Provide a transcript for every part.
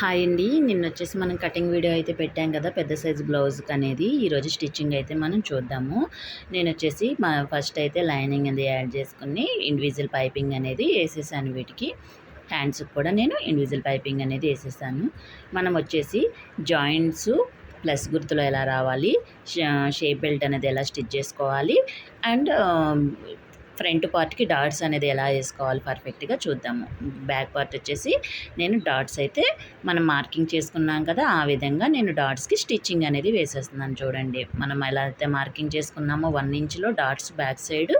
Hi అండి. నిన్న వచ్చేసి మనం కటింగ్ వీడియో అయితే పెట్టాం కదా పెద్ద సైజు బ్లౌజ్కి అనేది ఈరోజు స్టిచ్చింగ్ అయితే మనం చూద్దాము. నేను వచ్చేసి మా ఫస్ట్ అయితే లైనింగ్ అనేది యాడ్ చేసుకుని ఇండివిజువల్ పైపింగ్ అనేది వేసేసాను వీటికి. హ్యాండ్స్కి కూడా నేను ఇండివిజువల్ పైపింగ్ అనేది వేసేసాను. మనం వచ్చేసి జాయింట్స్ ప్లస్ గుర్తులు ఎలా రావాలి షేప్ బెల్ట్ అనేది ఎలా స్టిచ్ చేసుకోవాలి అండ్ ఫ్రంట్ పార్ట్కి డాట్స్ అనేది ఎలా వేసుకోవాలి పర్ఫెక్ట్గా చూద్దాము. బ్యాక్ పార్ట్ వచ్చేసి నేను డాట్స్ అయితే మనం మార్కింగ్ చేసుకున్నాం కదా ఆ విధంగా నేను డాట్స్కి స్టిచ్చింగ్ అనేది వేసేస్తున్నాను చూడండి. మనం ఎలా అయితే మార్కింగ్ చేసుకున్నామో వన్ ఇంచ్లో డాట్స్ బ్యాక్ సైడ్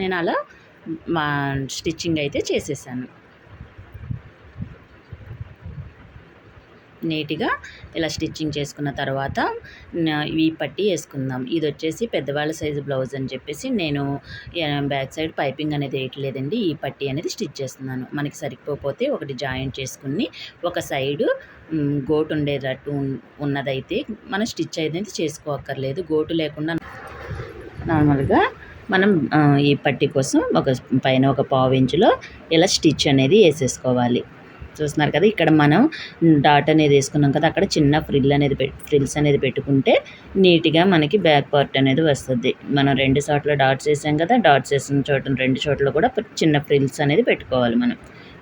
నేను అలా మా స్టిచ్చింగ్ అయితే చేసేసాను. నీట్గా ఇలా స్టిచ్చింగ్ చేసుకున్న తర్వాత ఈ పట్టి వేసుకుందాం. ఇది వచ్చేసి పెద్దవాళ్ళ సైజు బ్లౌజ్ అని చెప్పేసి నేను బ్యాక్ సైడ్ పైపింగ్ అనేది వేయట్లేదండి. ఈ పట్టి అనేది స్టిచ్ చేస్తున్నాను. మనకి సరిపోతే ఒకటి జాయింట్ చేసుకుని ఒక సైడు గోటు ఉండేటట్టు ఉన్నదైతే మనం స్టిచ్ అనేది చేసుకోక్కర్లేదు. గోటు లేకుండా నార్మల్గా మనం ఈ పట్టి కోసం ఒక పైన ఒక పావు ఇంచులో ఇలా స్టిచ్ అనేది వేసేసుకోవాలి. చూస్తున్నారు కదా ఇక్కడ మనం డాట్ అనేది వేసుకున్నాం కదా అక్కడ చిన్న ఫ్రిల్ అనేది ఫ్రిల్స్ అనేది పెట్టుకుంటే నీట్గా మనకి బ్యాక్ పార్ట్ అనేది వస్తుంది. మనం రెండు చోట్ల డాట్స్ వేసాం కదా డాట్స్ వేసిన చోట రెండు చోట్ల కూడా చిన్న ఫ్రిల్స్ అనేది పెట్టుకోవాలి మనం.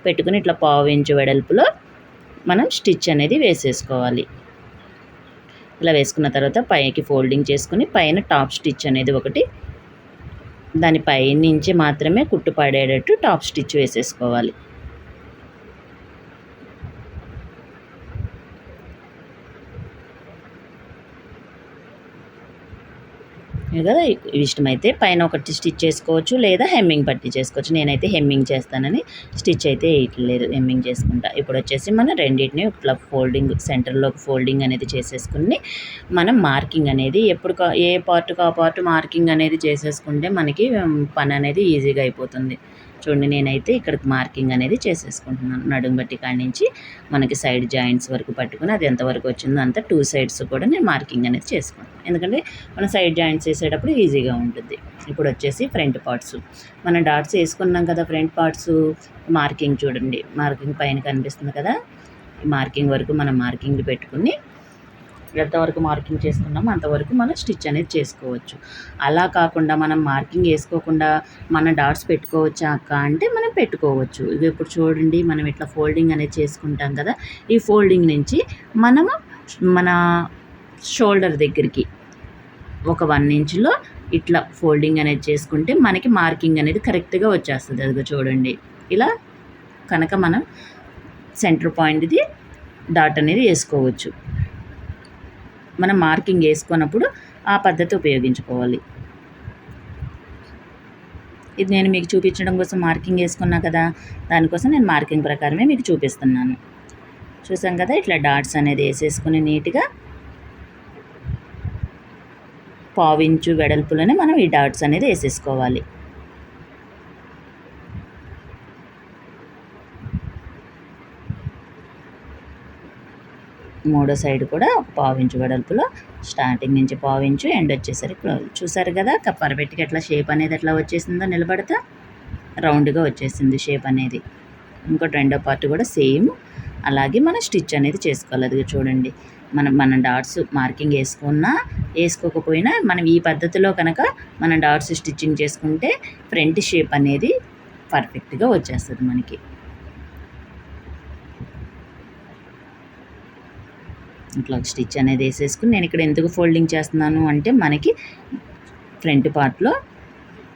పెట్టుకుని ఇట్లా పావు ఇంచు వెడల్పులో మనం స్టిచ్ అనేది వేసేసుకోవాలి. ఇలా వేసుకున్న తర్వాత పైకి ఫోల్డింగ్ చేసుకుని పైన టాప్ స్టిచ్ అనేది ఒకటి దాని పైనుంచి మాత్రమే కుట్టు పడేటట్టు టాప్ స్టిచ్ వేసేసుకోవాలి. కదా? ఇష్టమైతే పైన ఒకటి స్టిచ్ చేసుకోవచ్చు లేదా హెమ్మింగ్ పట్టి చేసుకోవచ్చు. నేనైతే హెమ్మింగ్ చేస్తానని స్టిచ్ అయితే వేయట్లేదు హెమ్మింగ్ చేసుకుంటా. ఇప్పుడు వచ్చేసి మనం రెండింటిని ఇట్లా ఫోల్డింగ్ సెంటర్లో ఫోల్డింగ్ అనేది చేసేసుకుని మనం మార్కింగ్ అనేది ఎప్పుడు ఏ పార్ట్కి ఆ పార్ట్ మార్కింగ్ అనేది చేసేసుకుంటే మనకి పని అనేది ఈజీగా అయిపోతుంది. చూడండి నేనైతే ఇక్కడికి మార్కింగ్ అనేది చేసేసుకుంటున్నాను. నడుము బట్టి కాడి నుంచి మనకి సైడ్ జాయింట్స్ వరకు పట్టుకుని అది ఎంతవరకు వచ్చిందో అంత టూ సైడ్స్ కూడా నేను మార్కింగ్ అనేది చేసుకుంటాను ఎందుకంటే మనం సైడ్ జాయింట్స్ వేసేటప్పుడు ఈజీగా ఉంటుంది. ఇప్పుడు వచ్చేసి ఫ్రంట్ పార్ట్స్. మనం డాట్స్ వేసుకున్నాం కదా ఫ్రంట్ పార్ట్స్. మార్కింగ్ చూడండి మార్కింగ్ పైన కనిపిస్తుంది కదా. మార్కింగ్ వరకు మనం మార్కింగ్లు పెట్టుకుని ఎంతవరకు మార్కింగ్ చేసుకున్నామో అంతవరకు మనం స్టిచ్ అనేది చేసుకోవచ్చు. అలా కాకుండా మనం మార్కింగ్ వేసుకోకుండా మన డాట్స్ పెట్టుకోవచ్చా అక్క అంటే మనం పెట్టుకోవచ్చు. ఇవి ఇప్పుడు చూడండి మనం ఇట్లా ఫోల్డింగ్ అనేది చేసుకుంటాం కదా ఈ ఫోల్డింగ్ నుంచి మనము మన షోల్డర్ దగ్గరికి ఒక వన్ ఇంచ్లో ఇట్లా ఫోల్డింగ్ అనేది చేసుకుంటే మనకి మార్కింగ్ అనేది కరెక్ట్గా వచ్చేస్తుంది. అది చూడండి. ఇలా కనుక మనం సెంటర్ పాయింట్ది డాట్ అనేది వేసుకోవచ్చు. మనం మార్కింగ్ వేసుకున్నప్పుడు ఆ పద్ధతి ఉపయోగించుకోవాలి. ఇది నేను మీకు చూపించడం కోసం మార్కింగ్ వేసుకున్నా కదా దానికోసం నేను మార్కింగ్ ప్రకారమే మీకు చూపిస్తున్నాను. చూసాం కదా ఇట్లా డాట్స్ అనేది వేసేసుకుని నీట్గా పావించు వెడల్పులోనే మనం ఈ డాట్స్ అనేది వేసేసుకోవాలి. మూడో సైడ్ కూడా ఒక పావించు వెడల్పులో స్టార్టింగ్ నుంచి పావించు ఎండ్ వచ్చేసరికి చూసారు కదా పెట్టికి ఎట్లా షేప్ అనేది ఎట్లా వచ్చేసిందో నిలబడితే రౌండ్గా వచ్చేసింది షేప్ అనేది. ఇంకోటి రెండో పార్ట్ కూడా సేమ్ అలాగే మనం స్టిచ్ అనేది చేసుకోవాలి. అది చూడండి మనం మన డాట్స్ మార్కింగ్ వేసుకున్నా వేసుకోకపోయినా మనం ఈ పద్ధతిలో కనుక మన డాట్స్ స్టిచ్చింగ్ చేసుకుంటే ఫ్రంట్ షేప్ అనేది పర్ఫెక్ట్గా వచ్చేస్తుంది మనకి. ఇట్లా స్టిచ్ అనేది వేసేసుకుని నేను ఇక్కడ ఎందుకు ఫోల్డింగ్ చేస్తున్నాను అంటే మనకి ఫ్రంట్ పార్ట్లో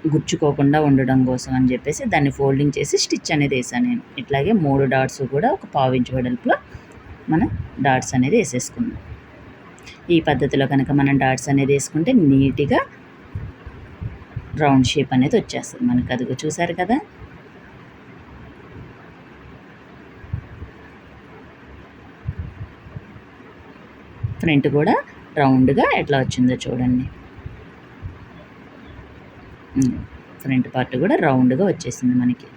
గుచ్చుకోకుండా ఉండడం కోసం అని చెప్పేసి దాన్ని ఫోల్డింగ్ చేసి స్టిచ్ అనేది వేసాను నేను. ఇట్లాగే మూడు డాట్స్ కూడా ఒక పావించి వెడల్పులో మనం డాట్స్ అనేది వేసేసుకున్నాం. ఈ పద్ధతిలో కనుక మనం డాట్స్ అనేది వేసుకుంటే నీట్గా రౌండ్ షేప్ అనేది వచ్చేస్తుంది. మనకు అదిగో చూసారు కదా? ఫ్రంట్ కూడా రౌండ్గా ఎట్లా వచ్చిందో చూడండి. ఫ్రంట్ పార్ట్ కూడా రౌండ్గా వచ్చేసింది మనకి.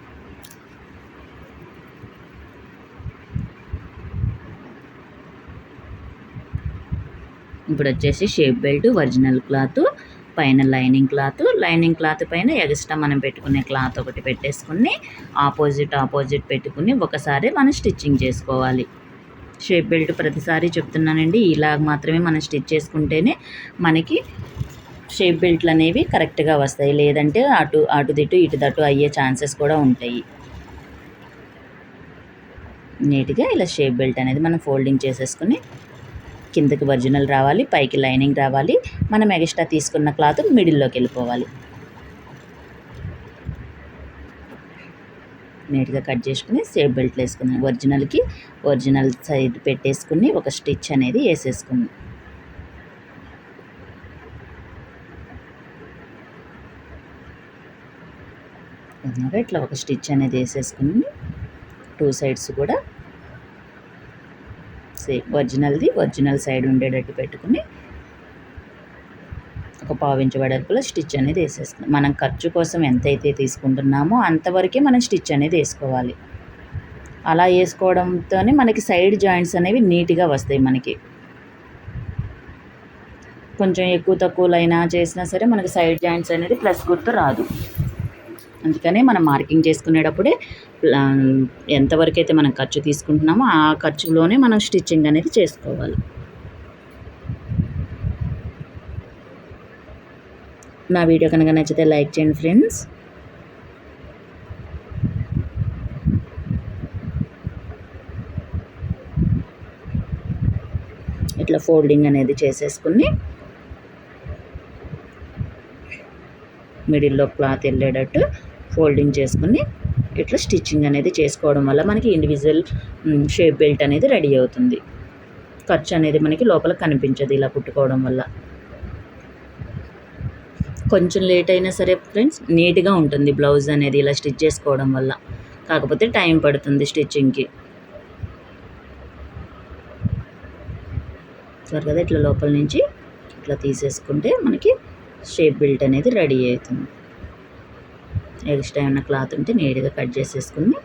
ఇప్పుడు వచ్చేసి షేప్ బెల్ట్ ఒరిజినల్ క్లాత్ పైన లైనింగ్ క్లాత్ లైనింగ్ క్లాత్ పైన ఎక్స్ట్రా మనం పెట్టుకునే క్లాత్ ఒకటి పెట్టేసుకుని ఆపోజిట్ ఆపోజిట్ పెట్టుకుని ఒకసారి మనం స్టిచ్చింగ్ చేసుకోవాలి. షేప్ బెల్ట్ ప్రతిసారి చెప్తున్నానండి. ఇలా మాత్రమే మనం స్టిచ్ చేసుకుంటేనే మనకి షేప్ బెల్ట్లు అనేవి కరెక్ట్గా వస్తాయి. లేదంటే అటు అటు దిట్టు ఇటు దట్టు అయ్యే ఛాన్సెస్ కూడా ఉంటాయి. నీట్గా ఇలా షేప్ బెల్ట్ అనేది మనం ఫోల్డింగ్ చేసేసుకుని కిందకి ఒరిజినల్ రావాలి పైకి లైనింగ్ రావాలి. మనం ఎక్స్ట్రా తీసుకున్న క్లాత్ మిడిల్లోకి వెళ్ళిపోవాలి. నీట్గా కట్ చేసుకుని సేఫ్ బెల్ట్ వేసుకున్నాను ఒరిజినల్కి ఒరిజినల్ సైడ్ పెట్టేసుకుని ఒక స్టిచ్ అనేది వేసేసుకున్నాను ఇట్లా ఒక స్టిచ్ అనేది వేసేసుకుని టూ సైడ్స్ కూడా సేమ్ ఒరిజినల్ది ఒరిజినల్ సైడ్ ఉండేటట్టు పెట్టుకుని ఒక పావించి వెడల్పులో స్టిచ్ అనేది వేసేసుకున్నాం. మనం ఖర్చు కోసం ఎంతైతే తీసుకుంటున్నామో అంతవరకే మనం స్టిచ్ అనేది వేసుకోవాలి. అలా వేసుకోవడంతోనే మనకి సైడ్ జాయింట్స్ అనేవి నీట్గా వస్తాయి మనకి. కొంచెం ఎక్కువ తక్కువలైనా చేసినా సరే మనకి సైడ్ జాయింట్స్ అనేది ప్లస్ గుర్తు రాదు. అందుకనే మనం మార్కింగ్ చేసుకునేటప్పుడే ఎంతవరకు అయితే మనం ఖర్చు తీసుకుంటున్నామో ఆ ఖర్చులోనే మనం స్టిచ్చింగ్ అనేది చేసుకోవాలి. నా వీడియో కనుక నచ్చితే లైక్ చేయండి ఫ్రెండ్స్. ఇట్లా ఫోల్డింగ్ అనేది చేసేసుకుని మిడిల్లో క్లాత్ వెళ్ళేటట్టు ఫోల్డింగ్ చేసుకుని ఇట్లా స్టిచ్చింగ్ అనేది చేసుకోవడం వల్ల మనకి ఇండివిజువల్ షేప్ బెల్ట్ అనేది రెడీ అవుతుంది. ఖర్చు అనేది మనకి లోపల కనిపించదు ఇలా కుట్టుకోవడం వల్ల. కొంచెం లేట్ అయినా సరే ఫ్రెండ్స్ నీట్గా ఉంటుంది బ్లౌజ్ అనేది ఇలా స్టిచ్ చేసుకోవడం వల్ల. కాకపోతే టైం పడుతుంది స్టిచ్చింగ్కి. సరే కదా ఇట్లా లోపల నుంచి ఇట్లా తీసేసుకుంటే మనకి షేప్ బిల్ట్ అనేది రెడీ అవుతుంది. ఎక్స్ట్రా ఏమైనా క్లాత్ ఉంటే నీట్గా కట్ చేసేసుకుని.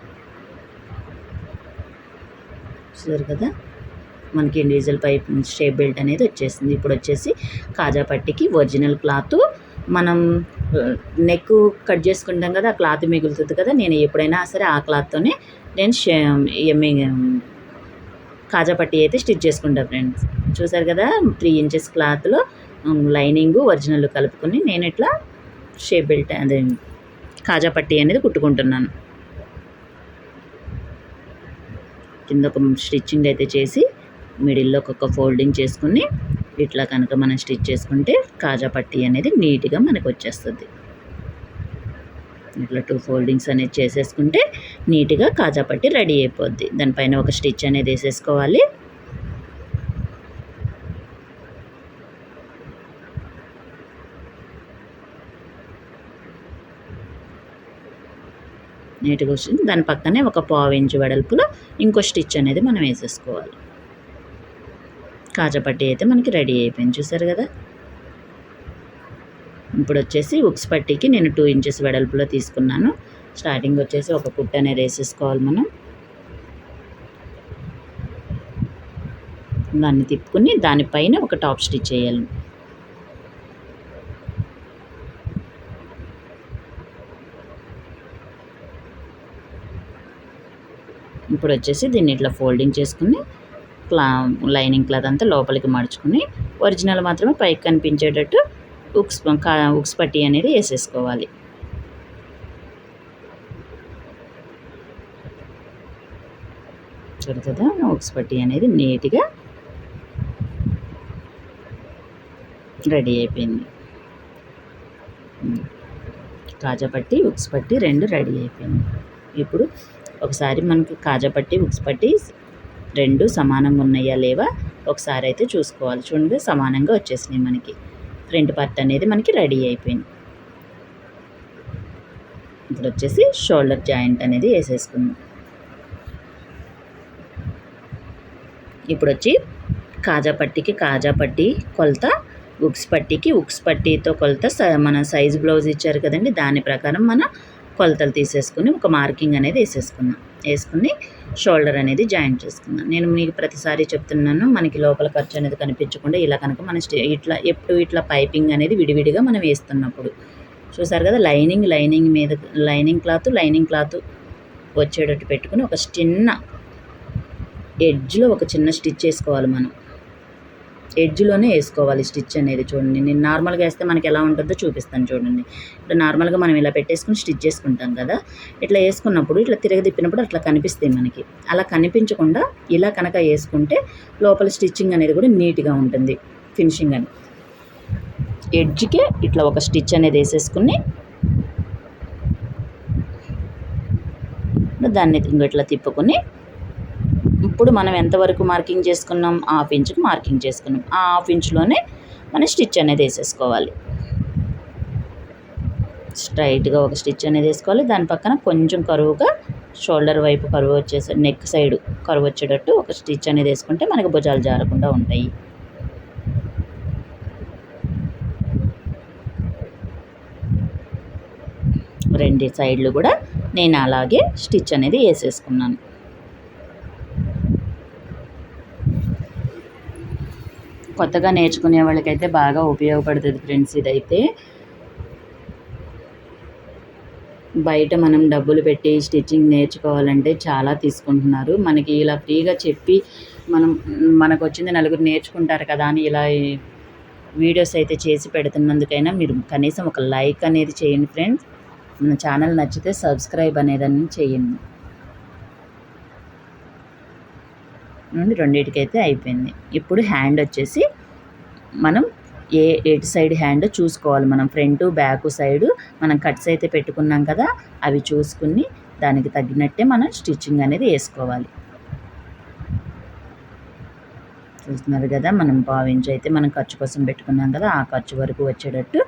సరే కదా మనకి ఇండివిజువల్ పైప్ షేప్ బెల్ట్ అనేది వచ్చేసింది. ఇప్పుడు వచ్చేసి కాజా పట్టికి ఒరిజినల్ క్లాత్ మనం నెక్ కట్ చేసుకుంటాం కదా ఆ క్లాత్ మిగులుతుంది కదా నేను ఎప్పుడైనా సరే ఆ క్లాత్తోనే నేను ఎమ్మి కాజా పట్టి అయితే స్టిచ్ చేసుకుంటాను ఫ్రెండ్స్ చూసారు కదా త్రీ ఇంచెస్ క్లాత్లో లైనింగ్ ఒరిజినల్ కలుపుకొని నేను ఇట్లా షేప్ బెల్ట్ అదే కాజా పట్టి అనేది కుట్టుకుంటున్నాను. కింద ఒక స్టిచ్చింగ్ అయితే చేసి మిడిల్లో ఒక్కొక్క ఫోల్డింగ్ చేసుకుని ఇట్లా కనుక మనం స్టిచ్ చేసుకుంటే కాజా పట్టి అనేది నీట్గా మనకు వచ్చేస్తుంది. ఇట్లా టూ ఫోల్డింగ్స్ అనేది చేసేసుకుంటే నీట్గా కాజా పట్టి రెడీ అయిపోద్ది. దానిపైన ఒక స్టిచ్ అనేది వేసేసుకోవాలి. నీట్గా వచ్చింది. దాని పక్కనే ఒక పావు ఇంచు వెడల్పులో ఇంకో స్టిచ్ అనేది మనం వేసేసుకోవాలి. కాజపట్టి అయితే మనకి రెడీ అయిపోయింది. చూసారు కదా? ఇప్పుడు వచ్చేసి ఉక్స్ పట్టీకి నేను టూ ఇంచెస్ వెడల్పులో తీసుకున్నాను. స్టార్టింగ్ వచ్చేసి ఒక కుట్ అనేది వేసేసుకోవాలి మనం. దాన్ని తిప్పుకుని దానిపైన ఒక టాప్ స్టిచ్ చేయాలి. ఇప్పుడు వచ్చేసి దీన్ని ఇట్లా ఫోల్డింగ్ చేసుకుని క్లా లైనింగ్ క్లాత్ అంతా లోపలికి మడుచుకుని ఒరిజినల్ మాత్రమే పైకి కనిపించేటట్టు ఉక్స్ ఉక్స్ పట్టి అనేది వేసేసుకోవాలి. చూడుతుందా ఉక్స్ పట్టి అనేది నీట్గా రెడీ అయిపోయింది. కాజా పట్టి ఉక్స్ పట్టి రెండు రెడీ అయిపోయింది. ఇప్పుడు ఒకసారి మనకి కాజా పట్టి ఉక్స్ పట్టి రెండు సమానంగా ఉన్నాయా లేవా? ఒకసారి అయితే చూసుకోవాలి. చూడండి సమానంగా వచ్చేసినాయి మనకి. ఫ్రంట్ పార్ట్ అనేది మనకి రెడీ అయిపోయింది. ఇప్పుడు వచ్చేసి షోల్డర్ జాయింట్ అనేది వేసేసుకుందాం. ఇప్పుడు వచ్చి కాజా పట్టికి కాజా పట్టి కొలత ఉక్స్ పట్టికి ఉక్స్ పట్టీతో కొలత. మన సైజు బ్లౌజ్ ఇచ్చారు కదండి దాని ప్రకారం మన కొలతలు తీసేసుకుని ఒక మార్కింగ్ అనేది వేసేసుకున్నాం. వేసుకుని షోల్డర్ అనేది జాయింట్ చేసుకుందాం నేను మీకు ప్రతిసారి చెప్తున్నాను మనకి లోపల ఖర్చు అనేది కనిపించకుండా ఇలా కనుక మన ఇట్లా ఎప్పుడు ఇట్లా పైపింగ్ అనేది విడివిడిగా మనం వేస్తున్నప్పుడు. చూసారు కదా లైనింగ్ లైనింగ్ మీద లైనింగ్ క్లాత్ లైనింగ్ క్లాత్ వచ్చేటట్టు పెట్టుకుని ఒక చిన్న ఎడ్జ్లో ఒక చిన్న స్టిచ్ వేసుకోవాలి మనం. ఎడ్జ్లోనే వేసుకోవాలి స్టిచ్ అనేది చూడండి. నేను నార్మల్గా వేస్తే మనకి ఎలా ఉంటుందో చూపిస్తాను చూడండి. ఇప్పుడు నార్మల్గా మనం ఇలా పెట్టేసుకుని స్టిచ్ చేసుకుంటాం కదా. ఇట్లా వేసుకున్నప్పుడు ఇట్లా తిరగదిప్పినప్పుడు అట్లా కనిపిస్తాయి మనకి. అలా కనిపించకుండా ఇలా కనుక వేసుకుంటే లోపల స్టిచ్చింగ్ అనేది కూడా నీట్గా ఉంటుంది. ఫినిషింగ్ అని. ఎడ్జ్కే ఇట్లా ఒక స్టిచ్ అనేది వేసేసుకుని దాన్ని ఇట్లా తిప్పుకొని ఇప్పుడు మనం ఎంతవరకు మార్కింగ్ చేసుకున్నాం? హాఫ్ ఇంచుకు మార్కింగ్ చేసుకున్నాం. ఆ హాఫ్ ఇంచులోనే మనం స్టిచ్ అనేది వేసేసుకోవాలి. స్ట్రైట్గా ఒక స్టిచ్ అనేది వేసుకోవాలి. దాని పక్కన కొంచెం కరువుగా షోల్డర్ వైపు కరువు వచ్చేసి నెక్ సైడ్ కరువు వచ్చేటట్టు ఒక స్టిచ్ అనేది వేసుకుంటే మనకి భుజాలు జారకుండా ఉంటాయి. రెండు సైడ్లు కూడా నేను అలాగే స్టిచ్ అనేది వేసేసుకున్నాను. కొత్తగా నేర్చుకునే వాళ్ళకైతే బాగా ఉపయోగపడుతుంది ఫ్రెండ్స్ ఇదైతే. బయట మనం డబ్బులు పెట్టి స్టిచ్చింగ్ నేర్చుకోవాలంటే చాలా తీసుకుంటున్నారు. మనకి ఇలా ఫ్రీగా చెప్పి మనం మనకు వచ్చింది నలుగురు నేర్చుకుంటారు కదా అని ఇలా వీడియోస్ అయితే చేసి పెడుతున్నందుకైనా మీరు కనీసం ఒక లైక్ అనేది చేయండి ఫ్రెండ్స్. మన ఛానల్ నచ్చితే సబ్స్క్రైబ్ అనేదాన్ని చేయండి. నుండి రెండింటికైతే అయిపోయింది. ఇప్పుడు హ్యాండ్ వచ్చేసి మనం ఏ ఎటు సైడ్ హ్యాండ్ చూసుకోవాలి? మనం ఫ్రంట్ బ్యాక్ సైడ్ మనం కట్స్ అయితే పెట్టుకున్నాం కదా అవి చూసుకుని దానికి తగ్గినట్టే మనం స్టిచ్చింగ్ అనేది వేసుకోవాలి. చూస్తున్నారు కదా మనం పావించి అయితే మనం ఖర్చు కోసం పెట్టుకున్నాం కదా ఆ ఖర్చు వరకు వచ్చేటట్టు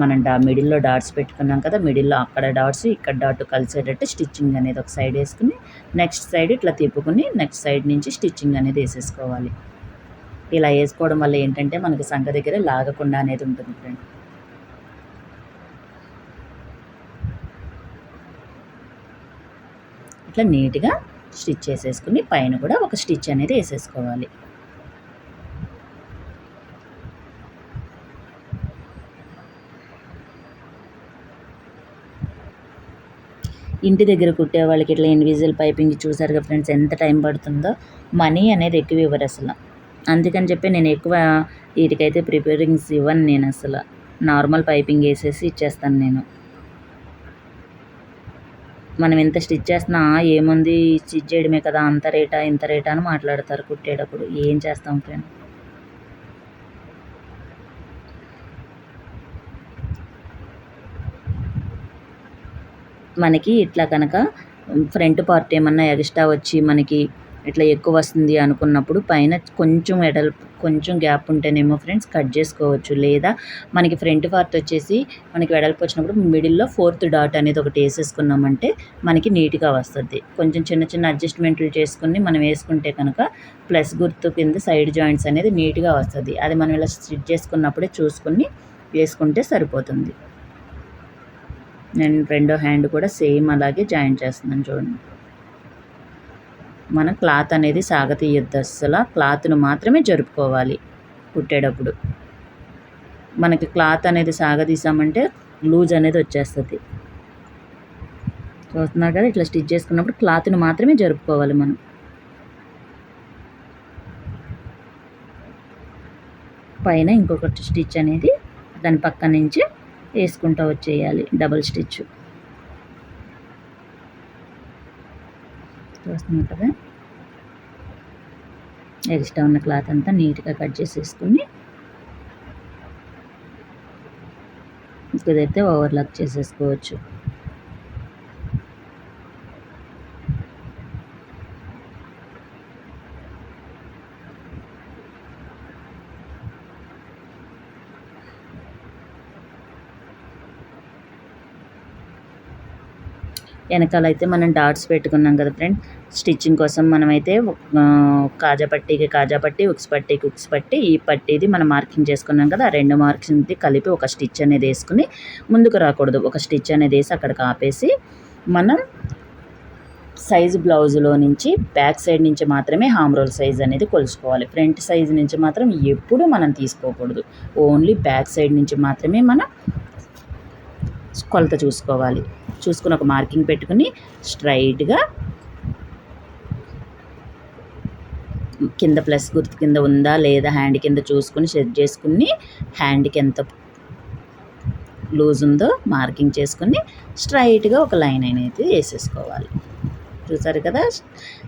మనం డా మిడిల్లో డాట్స్ పెట్టుకున్నాం కదా మిడిల్లో అక్కడ డాట్స్ ఇక్కడ డాట్ కలిసేటట్టు స్టిచ్చింగ్ అనేది ఒక సైడ్ వేసుకుని నెక్స్ట్ సైడ్ ఇట్లా తిప్పుకుని నెక్స్ట్ సైడ్ నుంచి స్టిచ్చింగ్ అనేది వేసేసుకోవాలి. ఇలా వేసుకోవడం వల్ల ఏంటంటే మనకి సంఖ దగ్గర లాగకుండా అనేది ఉంటుంది ఫ్రెండ్. ఇట్లా నీట్గా స్టిచ్ చేసేసుకుని పైన కూడా ఒక స్టిచ్ అనేది వేసేసుకోవాలి. ఇంటి దగ్గర కుట్టే వాళ్ళకి ఇట్లా ఇండివిజువల్ పైపింగ్ చూసారు కదా ఫ్రెండ్స్ ఎంత టైం పడుతుందో? మనీ అనేది ఎక్కువ ఇవ్వరు అసలు. అందుకని చెప్పి నేను ఎక్కువ వీటికైతే ప్రిపేరింగ్స్ ఇవ్వను నేను అసలు. నార్మల్ పైపింగ్ వేసేసి ఇచ్చేస్తాను నేను. మనం ఎంత స్టిచ్ చేస్తున్నా ఏముంది? స్టిచ్ చేయడమే కదా అంత రేటా ఇంత రేటా అని మాట్లాడతారు కుట్టేటప్పుడు. ఏం చేస్తాం ఫ్రెండ్ మనకి ఇట్లా కనుక ఫ్రంట్ పార్ట్ ఏమన్నా ఎక్స్ట్రా వచ్చి మనకి ఇట్లా ఎక్కువ వస్తుంది అనుకున్నప్పుడు పైన కొంచెం ఎడల్ కొంచెం గ్యాప్ ఉంటేనేమో ఫ్రెండ్స్ కట్ చేసుకోవచ్చు. లేదా మనకి ఫ్రంట్ పార్ట్ వచ్చేసి మనకి వెడల్పు వచ్చినప్పుడు మిడిల్లో ఫోర్త్ డాట్ అనేది ఒకటి వేసేసుకున్నామంటే మనకి నీట్గా వస్తుంది. కొంచెం చిన్న చిన్న అడ్జస్ట్మెంట్లు చేసుకుని మనం వేసుకుంటే కనుక ప్లస్ గుర్తు కింద సైడ్ జాయింట్స్ అనేది నీట్గా వస్తుంది. అది మనం ఇలా స్టిచ్ చేసుకున్నప్పుడే చూసుకుని వేసుకుంటే సరిపోతుంది. నేను రెండో హ్యాండ్ కూడా సేమ్ అలాగే జాయిన్ చేస్తున్నాను చూడండి. మన క్లాత్ అనేది సాగతీయద్దు అస్సలు. క్లాత్ను మాత్రమే జరుపుకోవాలి కుట్టేటప్పుడు. మనకి క్లాత్ అనేది సాగతీసామంటే లూజ్ అనేది వచ్చేస్తుంది. చూస్తున్నారు కదా ఇట్లా స్టిచ్ చేసుకున్నప్పుడు క్లాత్ను మాత్రమే జరుపుకోవాలి మనం. పైన ఇంకొకటి స్టిచ్ అనేది దాని పక్క నుంచి వేసుకుంటూ వచ్చేయాలి డబల్ స్టిచ్ చూస్తున్నాం కదా? ఎక్స్ట్రా ఉన్న క్లాత్ అంతా నీట్గా కట్ చేసేసుకుని కుదిరితే ఓవర్లాక్ చేసేసుకోవచ్చు. వెనకాల అయితే మనం డాట్స్ పెట్టుకున్నాం కదా ఫ్రెండ్. స్టిచ్చింగ్ కోసం మనమైతే కాజా పట్టీకి కాజా పట్టి ఉక్స్ పట్టీకి ఉక్స్ పట్టి ఈ పట్టీది మనం మార్కింగ్ చేసుకున్నాం కదా ఆ రెండు మార్కింగ్ కలిపి ఒక స్టిచ్ అనేది వేసుకుని ముందుకు రాకూడదు. ఒక స్టిచ్ అనేది వేసి అక్కడికి ఆపేసి మనం సైజు బ్లౌజులో నుంచి బ్యాక్ సైడ్ నుంచి మాత్రమే హామ్ రోల్ సైజ్ అనేది కొలుసుకోవాలి. ఫ్రంట్ సైజ్ నుంచి మాత్రం ఎప్పుడూ మనం తీసుకోకూడదు. ఓన్లీ బ్యాక్ సైడ్ నుంచి మాత్రమే మనం కొలత చూసుకోవాలి. చూసుకుని ఒక మార్కింగ్ పెట్టుకుని స్ట్రైట్గా కింద ప్లస్ గుర్తు కింద ఉందా లేదా హ్యాండ్ కింద చూసుకుని సెట్ చేసుకుని హ్యాండ్కి ఎంత లూజ్ ఉందో మార్కింగ్ చేసుకుని స్ట్రైట్గా ఒక లైన్ అనేది వేసేసుకోవాలి. చూసారు కదా?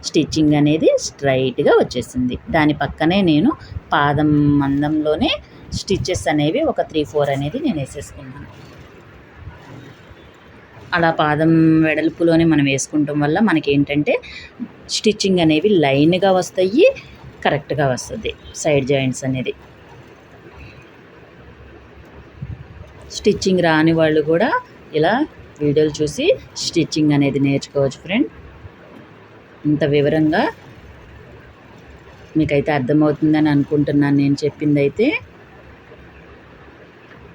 స్టిచ్చింగ్ అనేది స్ట్రైట్గా వచ్చేసింది. దాని పక్కనే నేను పాదం మందంలోనే స్టిచ్చెస్ అనేవి ఒక త్రీ ఫోర్ అనేది నేను వేసేసుకున్నాను. అలా పాదం వెడల్పులోనే మనం వేసుకుంటాం వల్ల మనకి ఏంటంటే స్టిచ్చింగ్ అనేవి లైన్గా వస్తాయి కరెక్ట్గా వస్తుంది సైడ్ జాయింట్స్ అనేది. స్టిచ్చింగ్ రాని వాళ్ళు కూడా ఇలా వీడియోలు చూసి స్టిచ్చింగ్ అనేది నేర్చుకోవచ్చు ఫ్రెండ్. ఇంత వివరంగా మీకైతే అర్థమవుతుందని అనుకుంటున్నాను నేను చెప్పింది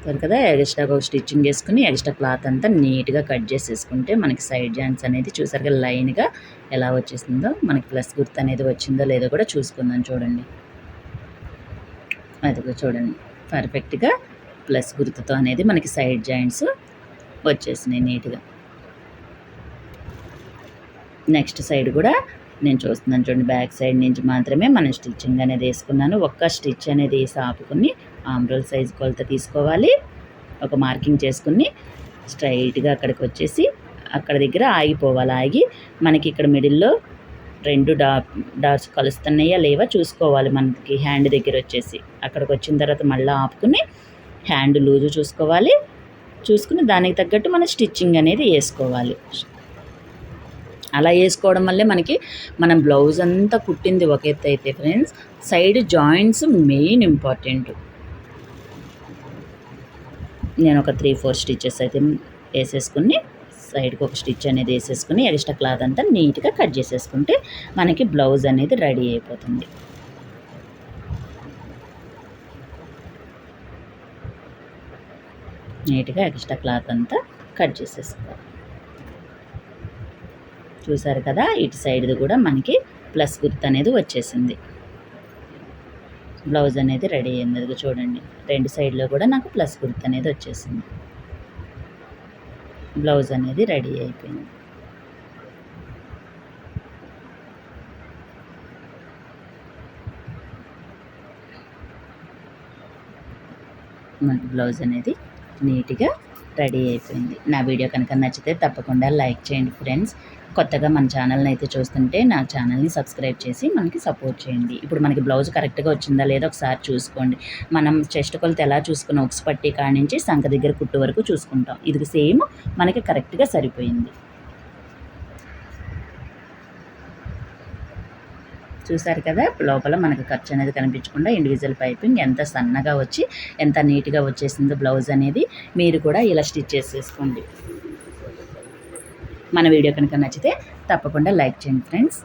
అయితే సరే కదా ఎక్స్ట్రా ఒక స్టిచ్చింగ్ వేసుకుని ఎక్స్ట్రా క్లాత్ అంతా నీట్గా కట్ చేసేసుకుంటే మనకి సైడ్ జాయింట్స్ అనేది చూసారుగా లైన్గా ఎలా వచ్చేసిందో మనకి ప్లస్ గుర్తు అనేది వచ్చిందో లేదో కూడా చూసుకుందాం చూడండి. అది చూడండి. పర్ఫెక్ట్గా ప్లస్ గుర్తుతో అనేది మనకి సైడ్ జాయింట్స్ వచ్చేసినాయి నీట్గా. నెక్స్ట్ సైడ్ కూడా నేను చూస్తున్నాను చూడండి బ్యాక్ సైడ్ నుంచి మాత్రమే మనం స్టిచ్చింగ్ అనేది వేసుకున్నాను. ఒక్క స్టిచ్ అనేది వేసి ఆపుకుని ఆమ్రోల్ సైజ్ కొలత తీసుకోవాలి. ఒక మార్కింగ్ చేసుకుని స్ట్రైట్గా అక్కడికి వచ్చేసి అక్కడ దగ్గర ఆగిపోవాలి. ఆగి మనకి ఇక్కడ మిడిల్లో రెండు డా డాట్స్ కలుస్తున్నాయా లేవా చూసుకోవాలి మనకి హ్యాండ్ దగ్గర వచ్చేసి అక్కడికి వచ్చిన తర్వాత మళ్ళీ ఆపుకుని హ్యాండ్ లూజు చూసుకోవాలి. చూసుకుని దానికి తగ్గట్టు మన స్టిచ్చింగ్ అనేది వేసుకోవాలి. అలా వేసుకోవడం వల్లే మనకి మనం బ్లౌజ్ అంతా కుట్టింది ఒక ఎత్తు అయితే friends side joints main important. నేను ఒక త్రీ ఫోర్ స్టిచెస్ అయితే వేసేసుకుని సైడ్కి ఒక స్టిచ్ అనేది వేసేసుకుని ఎక్స్ట్రా క్లాత్ అంతా నీట్గా కట్ చేసేసుకుంటే మనకి బ్లౌజ్ అనేది రెడీ అయిపోతుంది. నీట్గా ఎక్స్ట్రా క్లాత్ అంతా కట్ చేసేసుకోవాలి. చూసారు కదా ఇటు సైడ్ది కూడా మనకి ప్లస్ గుర్తు అనేది వచ్చేసింది. బ్లౌజ్ అనేది రెడీ అయింది. అది చూడండి. రెండు సైడ్లో కూడా నాకు ప్లస్ కుర్త్ అనేది వచ్చేసింది. బ్లౌజ్ అనేది రెడీ అయిపోయింది. మనకి బ్లౌజ్ అనేది నీట్గా రెడీ అయిపోయింది. నా వీడియో కనుక నచ్చితే తప్పకుండా లైక్ చేయండి ఫ్రెండ్స్. కొత్తగా మన ఛానల్ని అయితే చూస్తుంటే నా ఛానల్ని సబ్స్క్రైబ్ చేసి మనకి సపోర్ట్ చేయండి. ఇప్పుడు మనకి బ్లౌజ్ కరెక్ట్గా వచ్చిందా లేదా ఒకసారి చూసుకోండి. మనం చెస్ట్ కొలత ఎలా చూసుకున్న ఉక్స్ పట్టి కాడి నుంచి సంఖ దగ్గర కుట్టు వరకు చూసుకుంటాం. ఇది సేమ్ మనకి కరెక్ట్గా సరిపోయింది. చూసారు కదా లోపల మనకు ఖర్చు అనేది కనిపించకుండా ఇండివిజువల్ పైపింగ్ ఎంత సన్నగా వచ్చి ఎంత నీట్గా వచ్చేసిందో బ్లౌజ్ అనేది మీరు కూడా ఇలా స్టిచ్ చేసేసుకోండి. మన వీడియో కనుక నచ్చితే తప్పకుండా లైక్ చేయండి ఫ్రెండ్స్.